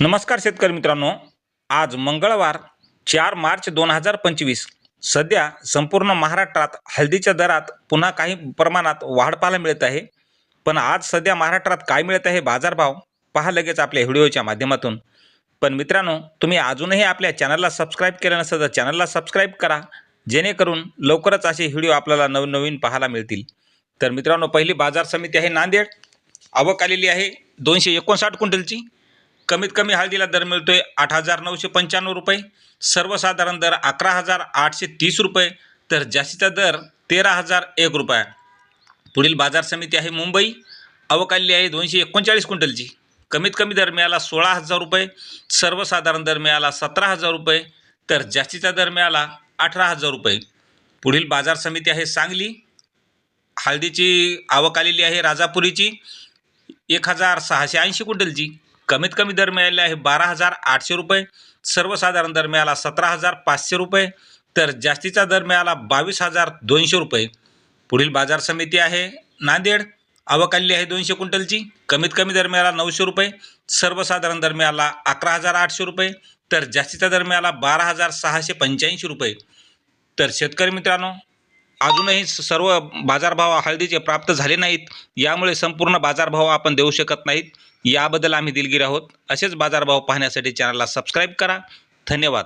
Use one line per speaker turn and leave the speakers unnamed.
नमस्कार शेतकरी मित्रांनो. आज मंगळवार चार मार्च दोन हजार पंचवीस. सध्या संपूर्ण महाराष्ट्रात हळदीच्या दरात पुन्हा काही प्रमाणात वाढ पाहायला मिळत आहे. पण आज सध्या महाराष्ट्रात काय मिळत आहे बाजारभाव पहा लगेच आपल्या व्हिडिओच्या माध्यमातून. पण मित्रांनो तुम्ही अजूनही आपल्या चॅनलला सबस्क्राईब केलं नसेल तर चॅनलला सबस्क्राईब करा. जेणेकरून लवकरच असे व्हिडिओ आपल्याला नवनवीन पाहायला मिळतील. तर मित्रांनो पहिली बाजार समिती आहे नांदेड. आवक आलेली आहे दोनशे एकोणसाठ क्विंटलची. कमीत कमी हळदीला दर मिळतोय आठ हजार नऊशे पंच्याण्णव रुपये. सर्वसाधारण दर अकरा हजार आठशे तीस रुपये. तर जास्तीचा दर तेरा हजार एक रुपये. पुढील बाजार समिती आहे मुंबई. अवकाली आहे दोनशे एकोणचाळीस क्विंटलची. कमीत कमी दर मिळाला सोळा हजार रुपये. सर्वसाधारण दर मिळाला सतरा हजार रुपये. तर जास्तीचा दर मिळाला अठरा हजार रुपये. पुढील बाजार समिती आहे सांगली. हळदीची आवक आलेली आहे राजापुरीची. एक हजार सहाशे ऐंशी क्विंटलची. कमीत कमी दर मिळाले आहे बारा हजार आठशे रुपये. सर्वसाधारण दर मिळाला सतरा हजार पाचशे रुपये. तर जास्तीचा दर मिळाला बावीस हजार दोनशे रुपये. पुढील बाजार समिती आहे नांदेड. आवक आलेली आहे दोनशे क्विंटलची. कमीत कमी दर मिळाला नऊशे रुपये. सर्वसाधारण दर मिळाला अकरा हजार आठशे रुपये. तर जास्तीचा दर मिळाला बारा हजार सहाशे पंच्याऐंशी रुपये. तर शेतकरी मित्रांनो अजूनही सर्व बाजारभाव हळदीचे प्राप्त झाले नाहीत. यामुळे संपूर्ण बाजारभाव आपण देऊ शकत नाहीत. याबद्दल आम्ही दिलगीर आहोत. असेच बाजारभाव पाहण्यासाठी चॅनलला सबस्क्राईब करा. धन्यवाद.